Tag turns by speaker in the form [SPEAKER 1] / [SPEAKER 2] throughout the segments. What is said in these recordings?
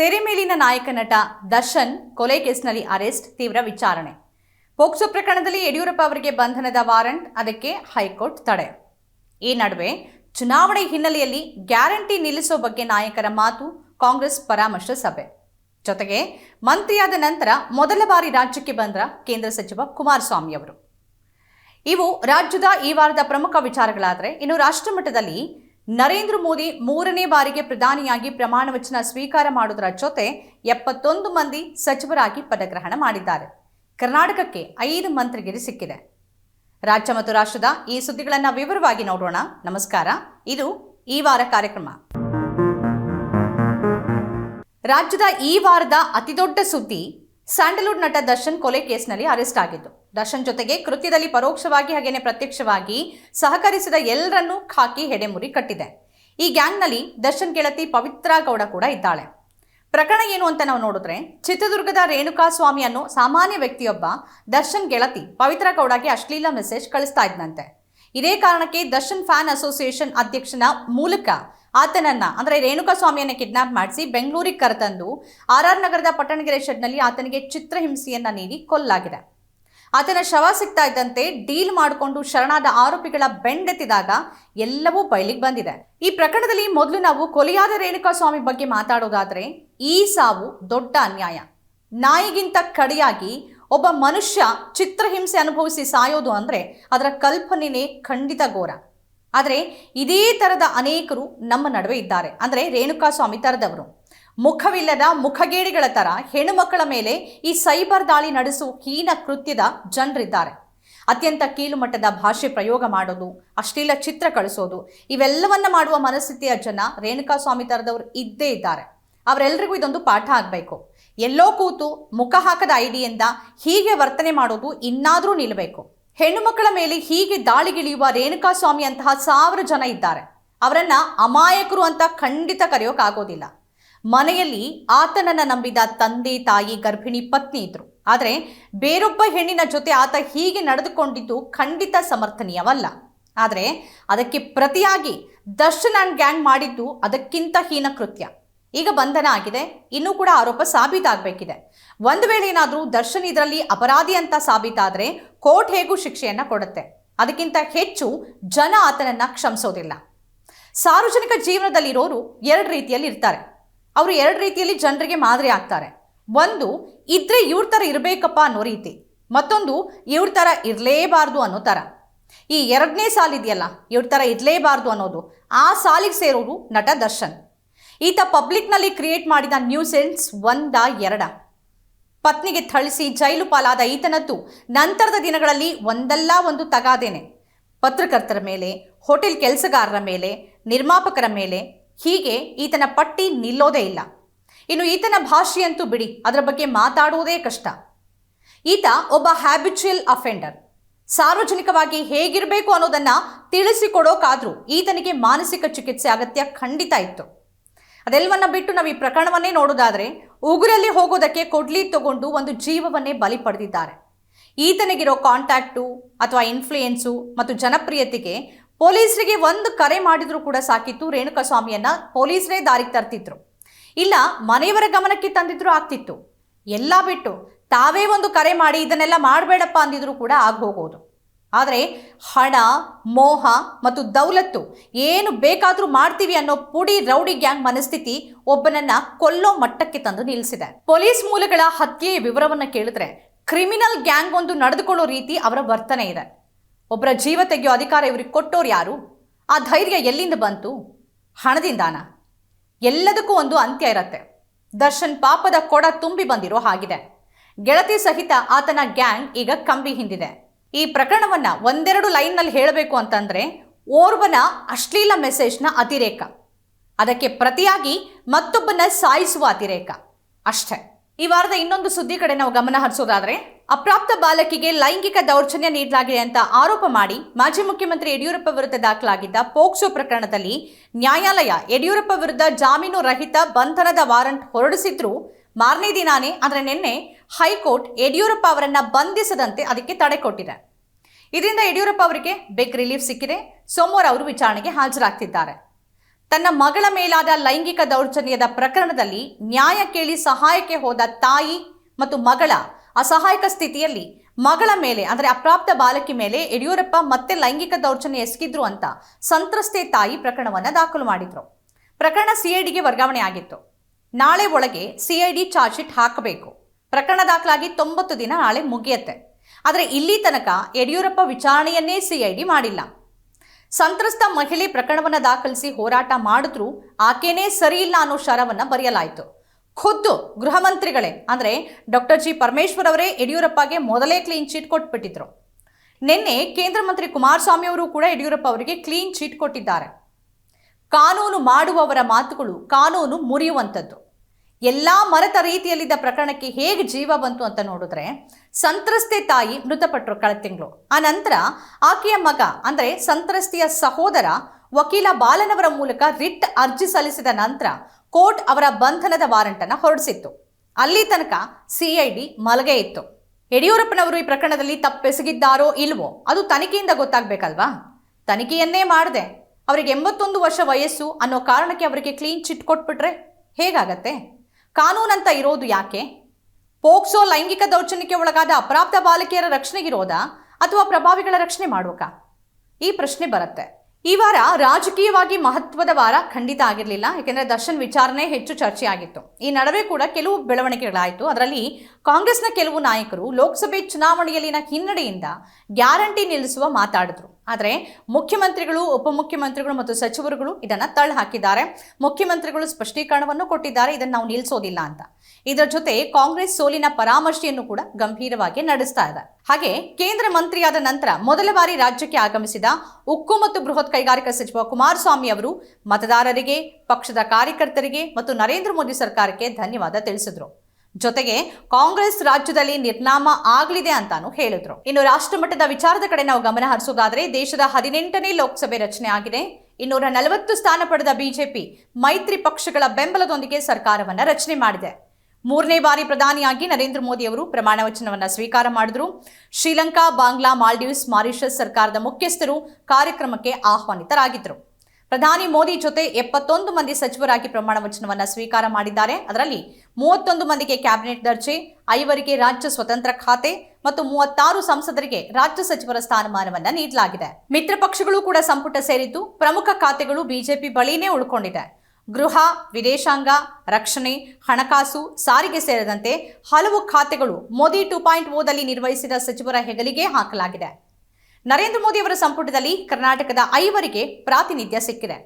[SPEAKER 1] ತೆರೆ ಮೇಲಿನ ನಾಯಕ ನಟ ದರ್ಶನ್ ಕೊಲೆ ಕೇಸ್ನಲ್ಲಿ ಅರೆಸ್ಟ್, ತೀವ್ರ ವಿಚಾರಣೆ. ಪೋಕ್ಸೋ ಪ್ರಕರಣದಲ್ಲಿ ಯಡಿಯೂರಪ್ಪ ಅವರಿಗೆ ಬಂಧನದ ವಾರಂಟ್, ಅದಕ್ಕೆ ಹೈಕೋರ್ಟ್ ತಡೆ. ಈ ನಡುವೆ ಚುನಾವಣೆ ಹಿನ್ನೆಲೆಯಲ್ಲಿ ಗ್ಯಾರಂಟಿ ನಿಲ್ಲಿಸೋ ಬಗ್ಗೆ ನಾಯಕರ ಮಾತು ಕಾಂಗ್ರೆಸ್ ಪರಾಮರ್ಶೆ ಸಭೆ. ಜೊತೆಗೆ ಮಂತ್ರಿಯಾದ ನಂತರ ಮೊದಲ ಬಾರಿ ರಾಜ್ಯಕ್ಕೆ ಬಂದ ಕೇಂದ್ರ ಸಚಿವ ಕುಮಾರಸ್ವಾಮಿ ಅವರು. ಇವು ರಾಜ್ಯದ ಈ ವಾರದ ಪ್ರಮುಖ ವಿಚಾರಗಳಾದರೆ ಇನ್ನು ರಾಷ್ಟ್ರಮಟ್ಟದಲ್ಲಿ ನರೇಂದ್ರ ಮೋದಿ ಮೂರನೇ ಬಾರಿಗೆ ಪ್ರಧಾನಿಯಾಗಿ ಪ್ರಮಾಣ ವಚನ ಸ್ವೀಕಾರ ಮಾಡುವುದರ ಜೊತೆ ಎಪ್ಪತ್ತೊಂದು ಮಂದಿ ಸಚಿವರಾಗಿ ಪದಗ್ರಹಣ ಮಾಡಿದ್ದಾರೆ. ಕರ್ನಾಟಕಕ್ಕೆ ಐದು ಮಂತ್ರಿಗಿರಿ ಸಿಕ್ಕಿದೆ. ರಾಜ್ಯ ಮತ್ತು ರಾಷ್ಟ್ರದ ಈ ಸುದ್ದಿಗಳನ್ನು ವಿವರವಾಗಿ ನೋಡೋಣ. ನಮಸ್ಕಾರ. ಇದು ಈ ವಾರ ಕಾರ್ಯಕ್ರಮ. ರಾಜ್ಯದ ಈ ವಾರದ ಅತಿದೊಡ್ಡ ಸುದ್ದಿ, ಸ್ಯಾಂಡಲ್ವುಡ್ ನಟ ದರ್ಶನ್ ಕೊಲೆ ಕೇಸ್ನಲ್ಲಿ ಅರೆಸ್ಟ್ ಆಗಿದ್ದು. ದರ್ಶನ್ ಜೊತೆಗೆ ಕೃತ್ಯದಲ್ಲಿ ಪರೋಕ್ಷವಾಗಿ ಹಾಗೇನೆ ಪ್ರತ್ಯಕ್ಷವಾಗಿ ಸಹಕರಿಸಿದ ಎಲ್ಲರನ್ನೂ ಖಾಕಿ ಹೆಡೆಮುರಿ ಕಟ್ಟಿದೆ. ಈ ಗ್ಯಾಂಗ್ನಲ್ಲಿ ದರ್ಶನ್ ಗೆಳತಿ ಪವಿತ್ರ ಗೌಡ ಕೂಡ ಇದ್ದಾಳೆ. ಪ್ರಕರಣ ಏನು ಅಂತ ನಾವು ನೋಡಿದ್ರೆ, ಚಿತ್ರದುರ್ಗದ ರೇಣುಕಾ ಸ್ವಾಮಿ ಅನ್ನೋ ಸಾಮಾನ್ಯ ವ್ಯಕ್ತಿಯೊಬ್ಬ ದರ್ಶನ್ ಗೆಳತಿ ಪವಿತ್ರ ಗೌಡಗೆ ಅಶ್ಲೀಲ ಮೆಸೇಜ್ ಕಳಿಸ್ತಾ ಇದ್ದಂತೆ ಇದೇ ಕಾರಣಕ್ಕೆ ದರ್ಶನ್ ಫ್ಯಾನ್ ಅಸೋಸಿಯೇಷನ್ ಅಧ್ಯಕ್ಷನ ಮೂಲಕ ಆತನನ್ನ, ಅಂದ್ರೆ ರೇಣುಕಾ ಸ್ವಾಮಿಯನ್ನ ಕಿಡ್ನಾಪ್ ಮಾಡಿಸಿ ಬೆಂಗಳೂರಿಗೆ ಕರೆತಂದು ಆರ್ ಆರ್ ನಗರದ ಪಟ್ಟಣಗೆರೆ ಶೆಡ್ನಲ್ಲಿ ಆತನಿಗೆ ಚಿತ್ರಹಿಂಸೆಯನ್ನು ನೀಡಿ ಕೊಲ್ಲಾಗಿದೆ. ಆತನ ಶವ ಸಿಗ್ತಾ ಇದ್ದಂತೆ ಡೀಲ್ ಮಾಡಿಕೊಂಡು ಶರಣಾದ ಆರೋಪಿಗಳ ಬೆಂಡೆತ್ತಿದಾಗ ಎಲ್ಲವೂ ಬಯಲಿಗೆ ಬಂದಿದೆ. ಈ ಪ್ರಕರಣದಲ್ಲಿ ಮೊದಲು ನಾವು ಕೊಲೆಯಾದ ರೇಣುಕಾ ಸ್ವಾಮಿ ಬಗ್ಗೆ ಮಾತಾಡೋದಾದ್ರೆ ಈ ಸಾವು ದೊಡ್ಡ ಅನ್ಯಾಯ. ನಾಯಿಗಿಂತ ಕಡಿಯಾಗಿ ಒಬ್ಬ ಮನುಷ್ಯ ಚಿತ್ರಹಿಂಸೆ ಅನುಭವಿಸಿ ಸಾಯೋದು ಅಂದ್ರೆ ಅದರ ಕಲ್ಪನೆನೇ ಖಂಡಿತ ಘೋರ. ಆದರೆ ಇದೇ ಥರದ ಅನೇಕರು ನಮ್ಮ ನಡುವೆ ಇದ್ದಾರೆ. ಅಂದರೆ ರೇಣುಕಾ ಸ್ವಾಮಿ ಥರದವರು ಮುಖವಿಲ್ಲದ ಮುಖಗೇಡಿಗಳ ತರ ಹೆಣ್ಣುಮಕ್ಕಳ ಮೇಲೆ ಈ ಸೈಬರ್ ದಾಳಿ ನಡೆಸುವ ಹೀನ ಕೃತ್ಯದ ಜನರಿದ್ದಾರೆ. ಅತ್ಯಂತ ಕೀಳುಮಟ್ಟದ ಭಾಷೆ ಪ್ರಯೋಗ ಮಾಡೋದು, ಅಶ್ಲೀಲ ಚಿತ್ರ ಕಳಿಸೋದು, ಇವೆಲ್ಲವನ್ನ ಮಾಡುವ ಮನಸ್ಥಿತಿಯ ಜನ ರೇಣುಕಾ ಸ್ವಾಮಿ ತರದವರು ಇದ್ದೇ ಇದ್ದಾರೆ. ಅವರೆಲ್ಲರಿಗೂ ಇದೊಂದು ಪಾಠ ಆಗಬೇಕು. ಎಲ್ಲೋ ಕೂತು ಮುಖ ಹಾಕದ ಐಡಿಯಿಂದ ಹೀಗೆ ವರ್ತನೆ ಮಾಡೋದು ಇನ್ನಾದರೂ ನಿಲ್ಲಬೇಕು ಹೆಣ್ಣು ಮಕ್ಕಳ ಮೇಲೆ ಹೀಗೆ ದಾಳಿಗಿಳಿಯುವ ರೇಣುಕಾ ಸ್ವಾಮಿ ಅಂತಹ ಸಾವಿರ ಜನ ಇದ್ದಾರೆ. ಅವರನ್ನ ಅಮಾಯಕರು ಅಂತ ಖಂಡಿತ ಕರೆಯೋಕ್ಕಾಗೋದಿಲ್ಲ ಮನೆಯಲ್ಲಿ ಆತನನ್ನ ನಂಬಿದ ತಂದೆ, ತಾಯಿ, ಗರ್ಭಿಣಿ, ಪತ್ನಿ ಇದ್ರು. ಆದರೆ ಬೇರೊಬ್ಬ ಹೆಣ್ಣಿನ ಜೊತೆ ಆತ ಹೀಗೆ ನಡೆದುಕೊಂಡಿದ್ದು ಖಂಡಿತ ಸಮರ್ಥನೀಯವಲ್ಲ. ಆದರೆ ಅದಕ್ಕೆ ಪ್ರತಿಯಾಗಿ ದರ್ಶನ್ ಅಂಡ್ ಗ್ಯಾಂಗ್ ಮಾಡಿದ್ದು ಅದಕ್ಕಿಂತ ಹೀನ ಕೃತ್ಯ. ಈಗ ಬಂಧನ ಆಗಿದೆ, ಇನ್ನೂ ಕೂಡ ಆರೋಪ ಸಾಬೀತಾಗಬೇಕಿದೆ. ಒಂದು ವೇಳೆ ಏನಾದರೂ ದರ್ಶನ್ ಇದರಲ್ಲಿ ಅಪರಾಧಿ ಅಂತ ಸಾಬೀತಾದರೆ ಕೋರ್ಟ್ ಹೇಗೂ ಶಿಕ್ಷೆಯನ್ನು ಕೊಡುತ್ತೆ. ಅದಕ್ಕಿಂತ ಹೆಚ್ಚು ಜನ ಆತನನ್ನು ಕ್ಷಮಿಸೋದಿಲ್ಲ. ಸಾರ್ವಜನಿಕ ಜೀವನದಲ್ಲಿರೋರು ಎರಡು ರೀತಿಯಲ್ಲಿ ಇರ್ತಾರೆ. ಅವರು ಎರಡು ರೀತಿಯಲ್ಲಿ ಜನರಿಗೆ ಮಾದರಿ ಆಗ್ತಾರೆ. ಒಂದು, ಇದ್ರೆ ಇವ್ರ ಥರ ಇರಬೇಕಪ್ಪ ಅನ್ನೋ ರೀತಿ. ಮತ್ತೊಂದು, ಇವ್ರ ಥರ ಇರಲೇಬಾರ್ದು ಅನ್ನೋ ಥರ ಈ ಎರಡನೇ ಸಾಲಿದೆಯಲ್ಲ ಇವ್ರ ಥರ ಇರಲೇಬಾರ್ದು ಅನ್ನೋದು, ಆ ಸಾಲಿಗೆ ಸೇರೋರು ನಟ ದರ್ಶನ್. ಈತ ಪಬ್ಲಿಕ್ನಲ್ಲಿ ಕ್ರಿಯೇಟ್ ಮಾಡಿದ ನ್ಯೂಸೆನ್ಸ್ ಒಂದ ಎರಡ. ಪತ್ನಿಗೆ ಥಳಿಸಿ ಜೈಲು ಪಾಲಾದ ಈತನದ್ದು ನಂತರದ ದಿನಗಳಲ್ಲಿ ಒಂದಲ್ಲ ಒಂದು ತಗಾದೇನೆ. ಪತ್ರಕರ್ತರ ಮೇಲೆ, ಹೋಟೆಲ್ ಕೆಲಸಗಾರರ ಮೇಲೆ, ನಿರ್ಮಾಪಕರ ಮೇಲೆ ಹೀಗೆ ಈತನ ಪಟ್ಟಿ ನಿಲ್ಲೋದೇ ಇಲ್ಲ. ಇನ್ನು ಈತನ ಭಾಷೆಯಂತೂ ಬಿಡಿ, ಅದರ ಬಗ್ಗೆ ಮಾತಾಡುವುದೇ ಕಷ್ಟ. ಈತ ಒಬ್ಬ ಹ್ಯಾಬಿಚುಯಲ್ ಅಫೆಂಡರ್ ಸಾರ್ವಜನಿಕವಾಗಿ ಹೇಗಿರಬೇಕು ಅನ್ನೋದನ್ನು ತಿಳಿಸಿಕೊಡೋಕಾದರೂ ಈತನಿಗೆ ಮಾನಸಿಕ ಚಿಕಿತ್ಸೆ ಅಗತ್ಯ ಖಂಡಿತ ಇತ್ತು. ಅದೆಲ್ಲವನ್ನ ಬಿಟ್ಟು ನಾವು ಈ ಪ್ರಕರಣವನ್ನೇ ನೋಡೋದಾದರೆ ಉಗುರಲ್ಲಿ ಹೋಗೋದಕ್ಕೆ ಕೊಡ್ಲಿ ತಗೊಂಡು ಒಂದು ಜೀವವನ್ನೇ ಬಲಿ ಪಡೆದಿದ್ದಾರೆ. ಈತನಿಗಿರೋ ಕಾಂಟ್ಯಾಕ್ಟು ಅಥವಾ ಇನ್ಫ್ಲೂಯೆನ್ಸು ಮತ್ತು ಜನಪ್ರಿಯತೆಗೆ ಪೊಲೀಸರಿಗೆ ಒಂದು ಕರೆ ಮಾಡಿದ್ರು ಕೂಡ ಸಾಕಿತ್ತು. ರೇಣುಕಸ್ವಾಮಿಯನ್ನ ಪೊಲೀಸರೇ ದಾರಿಗೆ ತರ್ತಿದ್ರು. ಇಲ್ಲ, ಮನೆಯವರ ಗಮನಕ್ಕೆ ತಂದಿದ್ರು ಆಗ್ತಿತ್ತು. ಎಲ್ಲ ಬಿಟ್ಟು ತಾವೇ ಒಂದು ಕರೆ ಮಾಡಿ ಇದನ್ನೆಲ್ಲ ಮಾಡಬೇಡಪ್ಪ ಅಂದಿದ್ರು ಕೂಡ ಹೋಗೋದು ಆದರೆ ಹಣ, ಮೋಹ ಮತ್ತು ದೌಲತ್ತು ಏನು ಬೇಕಾದರೂ ಮಾಡ್ತೀವಿ ಅನ್ನೋ ಪುಡಿ ರೌಡಿ ಗ್ಯಾಂಗ್ ಮನಸ್ಥಿತಿ ಒಬ್ಬನನ್ನ ಕೊಲ್ಲೋ ಮಟ್ಟಕ್ಕೆ ತಂದು ನಿಲ್ಲಿಸಿದೆ. ಪೊಲೀಸ್ ಮೂಲಗಳ ಹತ್ಯೆಯ ವಿವರವನ್ನು ಕೇಳಿದ್ರೆ ಕ್ರಿಮಿನಲ್ ಗ್ಯಾಂಗ್ ಒಂದು ನಡೆದುಕೊಳ್ಳೋ ರೀತಿ ಅವರ ವರ್ತನೆ ಇದೆ. ಒಬ್ಬರ ಜೀವ ತೆಗೆಯೋ ಅಧಿಕಾರ ಇವ್ರಿಗೆ ಕೊಟ್ಟೋರು ಯಾರು? ಆ ಧೈರ್ಯ ಎಲ್ಲಿಂದ ಬಂತು? ಹಣದಿಂದಾನ? ಎಲ್ಲದಕ್ಕೂ ಒಂದು ಅಂತ್ಯ ಇರತ್ತೆ. ದರ್ಶನ್ ಪಾಪದ ಕೊಡ ತುಂಬಿ ಬಂದಿರೋ ಹಾಗಿದೆ. ಗೆಳತಿ ಸಹಿತ ಆತನ ಗ್ಯಾಂಗ್ ಈಗ ಕಂಬಿ ಹಿಂದಿದೆ. ಈ ಪ್ರಕರಣವನ್ನ ಒಂದೆರಡು ಲೈನ್ನಲ್ಲಿ ಹೇಳಬೇಕು ಅಂತಂದ್ರೆ ಓರ್ವನ ಅಶ್ಲೀಲ ಮೆಸೇಜ್ನ ಅತಿರೇಕ. ಅದಕ್ಕೆ ಪ್ರತಿಯಾಗಿ ಮತ್ತೊಬ್ಬನ ಸಾಯಿಸುವ ಅತಿರೇಕ. ಅಷ್ಟೇ. ಈ ವಾರದ ಇನ್ನೊಂದು ಸುದ್ದಿ ಕಡೆ ನಾವು ಗಮನ ಹರಿಸೋದಾದ್ರೆ, ಅಪ್ರಾಪ್ತ ಬಾಲಕಿಗೆ ಲೈಂಗಿಕ ದೌರ್ಜನ್ಯ ನೀಡಲಾಗಿದೆ ಅಂತ ಆರೋಪ ಮಾಡಿ ಮಾಜಿ ಮುಖ್ಯಮಂತ್ರಿ ಯಡಿಯೂರಪ್ಪ ವಿರುದ್ಧ ದಾಖಲಾಗಿದ್ದ ಪೋಕ್ಸೋ ಪ್ರಕರಣದಲ್ಲಿ ನ್ಯಾಯಾಲಯ ಯಡಿಯೂರಪ್ಪ ವಿರುದ್ಧ ಜಾಮೀನು ರಹಿತ ಬಂಧನದ ವಾರಂಟ್ ಹೊರಡಿಸಿದ್ರು. ಮಾರನೇ ದಿನಾನೇ ಅಂದರೆ ನಿನ್ನೆ ಹೈಕೋರ್ಟ್ ಯಡಿಯೂರಪ್ಪ ಅವರನ್ನ ಬಂಧಿಸದಂತೆ ಅದಕ್ಕೆ ತಡೆ ಕೊಟ್ಟಿದೆ. ಇದರಿಂದ ಯಡಿಯೂರಪ್ಪ ಅವರಿಗೆ ಬಿಗ್ ರಿಲೀಫ್ ಸಿಕ್ಕಿದೆ. ಸೋಮವಾರ ಅವರು ವಿಚಾರಣೆಗೆ ಹಾಜರಾಗ್ತಿದ್ದಾರೆ. ತನ್ನ ಮಗಳ ಮೇಲಾದ ಲೈಂಗಿಕ ದೌರ್ಜನ್ಯದ ಪ್ರಕರಣದಲ್ಲಿ ನ್ಯಾಯ ಕೇಳಿ ಸಹಾಯಕ್ಕೆ ಹೋದ ತಾಯಿ ಮತ್ತು ಮಗಳ ಅಸಹಾಯಕ ಸ್ಥಿತಿಯಲ್ಲಿ ಮಗಳ ಮೇಲೆ, ಅಂದರೆ ಅಪ್ರಾಪ್ತ ಬಾಲಕಿ ಮೇಲೆ ಯಡಿಯೂರಪ್ಪ ಮತ್ತೆ ಲೈಂಗಿಕ ದೌರ್ಜನ್ಯ ಎಸಗಿದ್ರು ಅಂತ ಸಂತ್ರಸ್ತೆ ತಾಯಿ ಪ್ರಕರಣವನ್ನು ದಾಖಲು ಮಾಡಿದ್ರು. ಪ್ರಕರಣ ಸಿಐಡಿಗೆ ವರ್ಗಾವಣೆ ಆಗಿತ್ತು. ನಾಳೆ ಒಳಗೆ ಸಿಐಡಿ ಚಾರ್ಜ್ ಶೀಟ್ ಹಾಕಬೇಕು. ಪ್ರಕರಣ ದಾಖಲಾಗಿ ತೊಂಬತ್ತು ದಿನ ನಾಳೆ ಮುಗಿಯತ್ತೆ. ಆದರೆ ಇಲ್ಲಿ ತನಕ ಯಡಿಯೂರಪ್ಪ ವಿಚಾರಣೆಯನ್ನೇ ಸಿಐಡಿ ಮಾಡಿಲ್ಲ. ಸಂತ್ರಸ್ತ ಮಹಿಳೆ ಪ್ರಕರಣವನ್ನು ದಾಖಲಿಸಿ ಹೋರಾಟ ಮಾಡಿದ್ರೂ, ಆಕೆನೇ ಸರಿಯಿಲ್ಲ ಅನ್ನೋ ಶರವನ್ನು ಬರೆಯಲಾಯಿತು. ಖುದ್ದು ಗೃಹ ಮಂತ್ರಿಗಳೇ, ಅಂದರೆ ಡಾಕ್ಟರ್ ಜಿ ಪರಮೇಶ್ವರ್ ಅವರೇ ಯಡಿಯೂರಪ್ಪಗೆ ಮೊದಲೇ ಕ್ಲೀನ್ ಚೀಟ್ ಕೊಟ್ಬಿಟ್ಟಿದ್ರು. ನಿನ್ನೆ ಕೇಂದ್ರ ಮಂತ್ರಿ ಕುಮಾರಸ್ವಾಮಿ ಅವರು ಕೂಡ ಯಡಿಯೂರಪ್ಪ ಅವರಿಗೆ ಕ್ಲೀನ್ ಚೀಟ್ ಕೊಟ್ಟಿದ್ದಾರೆ. ಕಾನೂನು ಮಾಡುವವರ ಮಾತುಗಳು ಕಾನೂನು ಮುರಿಯುವಂಥದ್ದು ಎಲ್ಲ ಮರೆತ ರೀತಿಯಲ್ಲಿದ್ದ ಪ್ರಕರಣಕ್ಕೆ ಹೇಗೆ ಜೀವ ಬಂತು ಅಂತ ನೋಡಿದ್ರೆ ಸಂತ್ರಸ್ತೆ ತಾಯಿ ಮೃತಪಟ್ಟರು ಕಳೆದ ತಿಂಗಳು. ಆ ನಂತರ ಆಕೆಯ ಮಗ, ಅಂದರೆ ಸಂತ್ರಸ್ತೆಯ ಸಹೋದರ ವಕೀಲ ಬಾಲನವರ ಮೂಲಕ ರಿಟ್ ಅರ್ಜಿ ಸಲ್ಲಿಸಿದ ನಂತರ ಕೋರ್ಟ್ ಅವರ ಬಂಧನದ ವಾರಂಟನ್ನು ಹೊರಡಿಸಿತ್ತು. ಅಲ್ಲಿ ತನಕ ಸಿಐಡಿ ಮಲಗೆ ಇತ್ತು. ಯಡಿಯೂರಪ್ಪನವರು ಈ ಪ್ರಕರಣದಲ್ಲಿ ತಪ್ಪೆಸಗಿದ್ದಾರೋ ಇಲ್ವೋ, ಅದು ತನಿಖೆಯಿಂದ ಗೊತ್ತಾಗಬೇಕಲ್ವಾ? ತನಿಖೆಯನ್ನೇ ಮಾಡಿದೆ. ಅವರಿಗೆ ಎಂಬತ್ತೊಂದು ವರ್ಷ ವಯಸ್ಸು ಅನ್ನೋ ಕಾರಣಕ್ಕೆ ಅವರಿಗೆ ಕ್ಲೀನ್ ಚಿಟ್ ಕೊಟ್ಬಿಟ್ರೆ ಹೇಗಾಗತ್ತೆ? ಕಾನೂನಂತ ಇರೋದು ಯಾಕೆ? ಪೋಕ್ಸೋ ಲೈಂಗಿಕ ದೌರ್ಜನ್ಯಕ್ಕೆ ಒಳಗಾದ ಅಪ್ರಾಪ್ತ ಬಾಲಕಿಯರ ರಕ್ಷಣೆಗಿರೋದಾ ಅಥವಾ ಪ್ರಭಾವಿಗಳ ರಕ್ಷಣೆ ಮಾಡೋಕ ಈ ಪ್ರಶ್ನೆ ಬರುತ್ತೆ. ಈ ವಾರ ರಾಜಕೀಯವಾಗಿ ಮಹತ್ವದ ವಾರ ಖಂಡಿತ ಆಗಿರಲಿಲ್ಲ ಯಾಕೆಂದರೆ ದರ್ಶನ್ ವಿಚಾರಣೆ ಹೆಚ್ಚು ಚರ್ಚೆಯಾಗಿತ್ತು. ಈ ನಡುವೆ ಕೂಡ ಕೆಲವು ಬೆಳವಣಿಗೆಗಳಾಯಿತು. ಅದರಲ್ಲಿ ಕಾಂಗ್ರೆಸ್ನ ಕೆಲವು ನಾಯಕರು ಲೋಕಸಭೆ ಚುನಾವಣೆಯಲ್ಲಿನ ಹಿನ್ನಡೆಯಿಂದ ಗ್ಯಾರಂಟಿ ನಿಲ್ಲಿಸುವ ಮಾತಾಡಿದ್ರು. ಆದರೆ ಮುಖ್ಯಮಂತ್ರಿಗಳು, ಉಪಮುಖ್ಯಮಂತ್ರಿಗಳು ಮತ್ತು ಸಚಿವರುಗಳು ಇದನ್ನು ತಳ್ಳಿ ಹಾಕಿದ್ದಾರೆ. ಮುಖ್ಯಮಂತ್ರಿಗಳು ಸ್ಪಷ್ಟೀಕರಣವನ್ನು ಕೊಟ್ಟಿದ್ದಾರೆ, ಇದನ್ನು ನಾವು ನಿಲ್ಲಿಸೋದಿಲ್ಲ ಅಂತ. ಇದರ ಜೊತೆ ಕಾಂಗ್ರೆಸ್ ಸೋಲಿನ ಪರಾಮರ್ಶೆಯನ್ನು ಕೂಡ ಗಂಭೀರವಾಗಿ ನಡೆಸ್ತಾ ಇದೆ. ಹಾಗೆ ಕೇಂದ್ರ ಮಂತ್ರಿಯಾದ ನಂತರ ಮೊದಲ ಬಾರಿ ರಾಜ್ಯಕ್ಕೆ ಆಗಮಿಸಿದ ಉಕ್ಕು ಮತ್ತು ಬೃಹತ್ ಕೈಗಾರಿಕಾ ಸಚಿವ ಕುಮಾರಸ್ವಾಮಿ ಅವರು ಮತದಾರರಿಗೆ, ಪಕ್ಷದ ಕಾರ್ಯಕರ್ತರಿಗೆ ಮತ್ತು ನರೇಂದ್ರ ಮೋದಿ ಸರ್ಕಾರಕ್ಕೆ ಧನ್ಯವಾದ ತಿಳಿಸಿದ್ರು. ಜೊತೆಗೆ ಕಾಂಗ್ರೆಸ್ ರಾಜ್ಯದಲ್ಲಿ ನಿರ್ನಾಮ ಆಗಲಿದೆ ಅಂತಾನು ಹೇಳಿದ್ರು. ಇನ್ನು ರಾಷ್ಟ್ರಮಟ್ಟದ ವಿಚಾರದ ಕಡೆ ನಾವು ಗಮನ ಹರಿಸೋದಾದ್ರೆ ದೇಶದ ಹದಿನೆಂಟನೇ ಲೋಕಸಭೆ ರಚನೆ ಆಗಿದೆ. ಇನ್ನೂರ ನಲವತ್ತು ಸ್ಥಾನ ಪಡೆದ ಬಿಜೆಪಿ ಮೈತ್ರಿ ಪಕ್ಷಗಳ ಬೆಂಬಲದೊಂದಿಗೆ ಸರ್ಕಾರವನ್ನ ರಚನೆ ಮಾಡಿದೆ. ಮೂರನೇ ಬಾರಿ ಪ್ರಧಾನಿಯಾಗಿ ನರೇಂದ್ರ ಮೋದಿ ಅವರು ಪ್ರಮಾಣ ವಚನವನ್ನು ಸ್ವೀಕಾರ ಮಾಡಿದರು. ಶ್ರೀಲಂಕಾ, ಬಾಂಗ್ಲಾ, ಮಾಲ್ಡೀವ್ಸ್, ಮಾರಿಷಸ್ ಸರ್ಕಾರದ ಮುಖ್ಯಸ್ಥರು ಕಾರ್ಯಕ್ರಮಕ್ಕೆ ಆಹ್ವಾನಿತರಾಗಿದ್ದರು. ಪ್ರಧಾನಿ ಮೋದಿ ಜೊತೆ ಎಪ್ಪತ್ತೊಂದು ಮಂದಿ ಸಚಿವರಾಗಿ ಪ್ರಮಾಣ ವಚನವನ್ನು ಸ್ವೀಕಾರ ಮಾಡಿದ್ದಾರೆ. ಅದರಲ್ಲಿ ಮೂವತ್ತೊಂದು ಮಂದಿಗೆ ಕ್ಯಾಬಿನೆಟ್ ದರ್ಜೆ, ಐವರಿಗೆ ರಾಜ್ಯ ಸ್ವತಂತ್ರ ಖಾತೆ ಮತ್ತು ಮೂವತ್ತಾರು ಸಂಸದರಿಗೆ ರಾಜ್ಯ ಸಚಿವರ ಸ್ಥಾನಮಾನವನ್ನ ನೀಡಲಾಗಿದೆ. ಮಿತ್ರ ಪಕ್ಷಗಳು ಕೂಡ ಸಂಪುಟ ಸೇರಿದ್ದು ಪ್ರಮುಖ ಖಾತೆಗಳು ಬಿಜೆಪಿ ಬಳಿನೇ ಉಳ್ಕೊಂಡಿದೆ. ಗೃಹ, ವಿದೇಶಾಂಗ, ರಕ್ಷಣೆ, ಹಣಕಾಸು ಸಾರಿಗೆ ಸೇರಿದಂತೆ ಹಲವು ಖಾತೆಗಳು ಮೋದಿ ಟೂ ಪಾಯಿಂಟ್ ಓದಲ್ಲಿ ನಿರ್ವಹಿಸಿದ ಸಚಿವರ ಹೆಗಲಿಗೆ ಹಾಕಲಾಗಿದೆ. ನರೇಂದ್ರ ಮೋದಿ ಅವರ ಸಂಪುಟದಲ್ಲಿ ಕರ್ನಾಟಕದ ಐವರಿಗೆ ಪ್ರಾತಿನಿಧ್ಯ ಸಿಕ್ಕಿದೆ.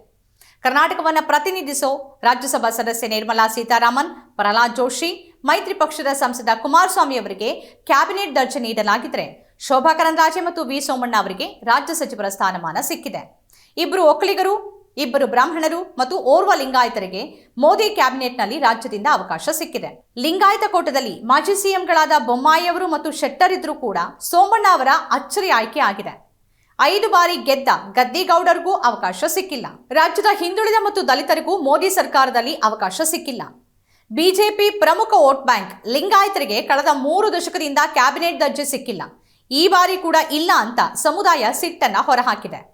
[SPEAKER 1] ಕರ್ನಾಟಕವನ್ನು ಪ್ರತಿನಿಧಿಸೋ ರಾಜ್ಯಸಭಾ ಸದಸ್ಯೆ ನಿರ್ಮಲಾ ಸೀತಾರಾಮನ್, ಪ್ರಹ್ಲಾದ್ ಜೋಶಿ, ಮೈತ್ರಿ ಪಕ್ಷದ ಸಂಸದ ಕುಮಾರಸ್ವಾಮಿ ಅವರಿಗೆ ಕ್ಯಾಬಿನೆಟ್ ದರ್ಜೆ ನೀಡಲಾಗಿದ್ದರೆ ಶೋಭಾ ಕರಂದ್ಲಾಜೆ ಮತ್ತು ವಿ ಸೋಮಣ್ಣ ಅವರಿಗೆ ರಾಜ್ಯ ಸಚಿವರ ಸ್ಥಾನಮಾನ ಸಿಕ್ಕಿದೆ. ಇಬ್ಬರು ಒಕ್ಕಲಿಗರು ಇಬ್ಬರು ಬ್ರಾಹ್ಮಣರು ಮತ್ತು ಓರ್ವ ಲಿಂಗಾಯತರಿಗೆ ಮೋದಿ ಕ್ಯಾಬಿನೆಟ್ನಲ್ಲಿ ರಾಜ್ಯದಿಂದ ಅವಕಾಶ ಸಿಕ್ಕಿದೆ. ಲಿಂಗಾಯತ ಕೋಟದಲ್ಲಿ ಮಾಜಿ ಸಿಎಂಗಳಾದ ಬೊಮ್ಮಾಯಿ ಅವರು ಮತ್ತು ಶೆಟ್ಟರ್ ಇದ್ರೂ ಕೂಡ ಸೋಮಣ್ಣ ಅವರ ಅಚ್ಚರಿ ಆಯ್ಕೆ ಆಗಿದೆ. ಐದು ಬಾರಿ ಗೆದ್ದ ಗದ್ದಿಗೌಡರಿಗೂ ಅವಕಾಶ ಸಿಕ್ಕಿಲ್ಲ. ರಾಜ್ಯದ ಹಿಂದುಳಿದ ಮತ್ತು ದಲಿತರಿಗೂ ಮೋದಿ ಸರ್ಕಾರದಲ್ಲಿ ಅವಕಾಶ ಸಿಕ್ಕಿಲ್ಲ. ಬಿಜೆಪಿ ಪ್ರಮುಖ ವೋಟ್ ಬ್ಯಾಂಕ್ ಲಿಂಗಾಯತರಿಗೆ ಕಳೆದ ಮೂರು ದಶಕದಿಂದ ಕ್ಯಾಬಿನೆಟ್ ದರ್ಜೆ ಸಿಕ್ಕಿಲ್ಲ. ಈ ಬಾರಿ ಕೂಡ ಇಲ್ಲ ಅಂತ ಸಮುದಾಯ ಸಿಟ್ಟನ್ನ ಹೊರಹಾಕಿದೆ.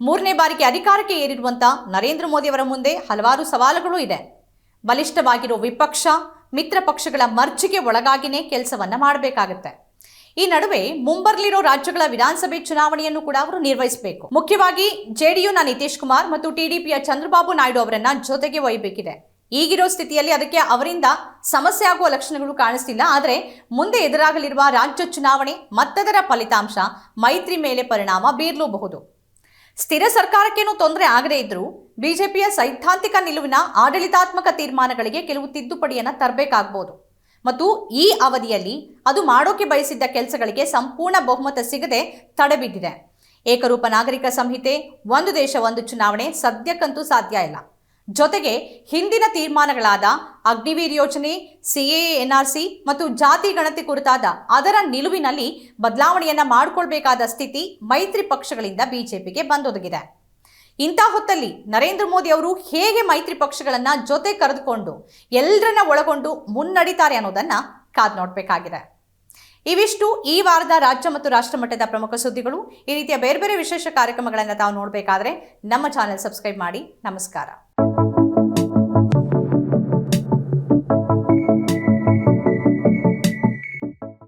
[SPEAKER 1] ಮೂರನೇ ಬಾರಿಗೆ ಅಧಿಕಾರಕ್ಕೆ ಏರಿರುವಂಥ ನರೇಂದ್ರ ಮೋದಿ ಅವರ ಮುಂದೆ ಹಲವಾರು ಸವಾಲುಗಳು ಇದೆ. ಬಲಿಷ್ಠವಾಗಿರೋ ವಿಪಕ್ಷ, ಮಿತ್ರ ಪಕ್ಷಗಳ ಮರ್ಜಿಗೆ ಒಳಗಾಗಿನೇ ಕೆಲಸವನ್ನು ಮಾಡಬೇಕಾಗತ್ತೆ. ಈ ನಡುವೆ ಮುಂಬರ್ಲಿರೋ ರಾಜ್ಯಗಳ ವಿಧಾನಸಭೆ ಚುನಾವಣೆಯನ್ನು ಕೂಡ ಅವರು ನಿರ್ವಹಿಸಬೇಕು. ಮುಖ್ಯವಾಗಿ ಜೆಡಿಯುನ ನಿತೀಶ್ ಕುಮಾರ್ ಮತ್ತು ಟಿಡಿಪಿಯ ಚಂದ್ರಬಾಬು ನಾಯ್ಡು ಅವರನ್ನ ಜೊತೆಗೆ ಒಯ್ಯಬೇಕಿದೆ. ಈಗಿರೋ ಸ್ಥಿತಿಯಲ್ಲಿ ಅದಕ್ಕೆ ಅವರಿಂದ ಸಮಸ್ಯೆ ಆಗುವ ಲಕ್ಷಣಗಳು ಕಾಣಿಸ್ತಿಲ್ಲ. ಆದರೆ ಮುಂದೆ ಎದುರಾಗಲಿರುವ ರಾಜ್ಯ ಚುನಾವಣೆ ಮತ್ತದರ ಫಲಿತಾಂಶ ಮೈತ್ರಿ ಮೇಲೆ ಪರಿಣಾಮ ಬೀರಲೂಬಹುದು. ಸ್ಥಿರ ಸರ್ಕಾರಕ್ಕೇನು ತೊಂದರೆ ಆಗದೇ ಇದ್ರೂ ಬಿಜೆಪಿಯ ಸೈದ್ಧಾಂತಿಕ ನಿಲುವಿನ ಆಡಳಿತಾತ್ಮಕ ತೀರ್ಮಾನಗಳಿಗೆ ಕೆಲವು ತಿದ್ದುಪಡಿಯನ್ನು ತರಬೇಕಾಗ್ಬೋದು. ಮತ್ತು ಈ ಅವಧಿಯಲ್ಲಿ ಅದು ಮಾಡೋಕೆ ಬಯಸಿದ್ದ ಕೆಲಸಗಳಿಗೆ ಸಂಪೂರ್ಣ ಬಹುಮತ ಸಿಗದೆ ತಡೆಬಿದ್ದಿದೆ. ಏಕರೂಪ ನಾಗರಿಕ ಸಂಹಿತೆ, ಒಂದು ದೇಶ, ಒಂದು ಚುನಾವಣೆ ಸದ್ಯಕ್ಕಂತೂ ಸಾಧ್ಯ ಇಲ್ಲ. ಜೊತೆಗೆ ಹಿಂದಿನ ತೀರ್ಮಾನಗಳಾದ ಅಗ್ನಿವೀರ್ ಯೋಜನೆ ಸಿಎಎನ್ಆರ್ಸಿ ಮತ್ತು ಜಾತಿ ಗಣತಿ ಕುರಿತಾದ ಅದರ ನಿಲುವಿನಲ್ಲಿ ಬದಲಾವಣೆಯನ್ನ ಮಾಡಿಕೊಳ್ಬೇಕಾದ ಸ್ಥಿತಿ ಮೈತ್ರಿ ಪಕ್ಷಗಳಿಂದ ಬಿಜೆಪಿಗೆ ಬಂದೊದಗಿದೆ. ಇಂಥ ಹೊತ್ತಲ್ಲಿ ನರೇಂದ್ರ ಮೋದಿ ಅವರು ಹೇಗೆ ಮೈತ್ರಿ ಪಕ್ಷಗಳನ್ನ ಜೊತೆ ಕರೆದುಕೊಂಡು ಎಲ್ಲರನ್ನ ಒಳಗೊಂಡು ಮುನ್ನಡೀತಾರೆ ಅನ್ನೋದನ್ನ ಕಾದ್ ನೋಡಬೇಕಾಗಿದೆ. ಇವಿಷ್ಟು ಈ ವಾರದ ರಾಜ್ಯ ಮತ್ತು ರಾಷ್ಟ್ರ ಮಟ್ಟದ ಪ್ರಮುಖ ಸುದ್ದಿಗಳು. ಈ ರೀತಿಯ ಬೇರೆ ಬೇರೆ ವಿಶೇಷ ಕಾರ್ಯಕ್ರಮಗಳನ್ನು ತಾವು ನೋಡಬೇಕಾದ್ರೆ ನಮ್ಮ ಚಾನೆಲ್ ಸಬ್ಸ್ಕ್ರೈಬ್ ಮಾಡಿ. ನಮಸ್ಕಾರ.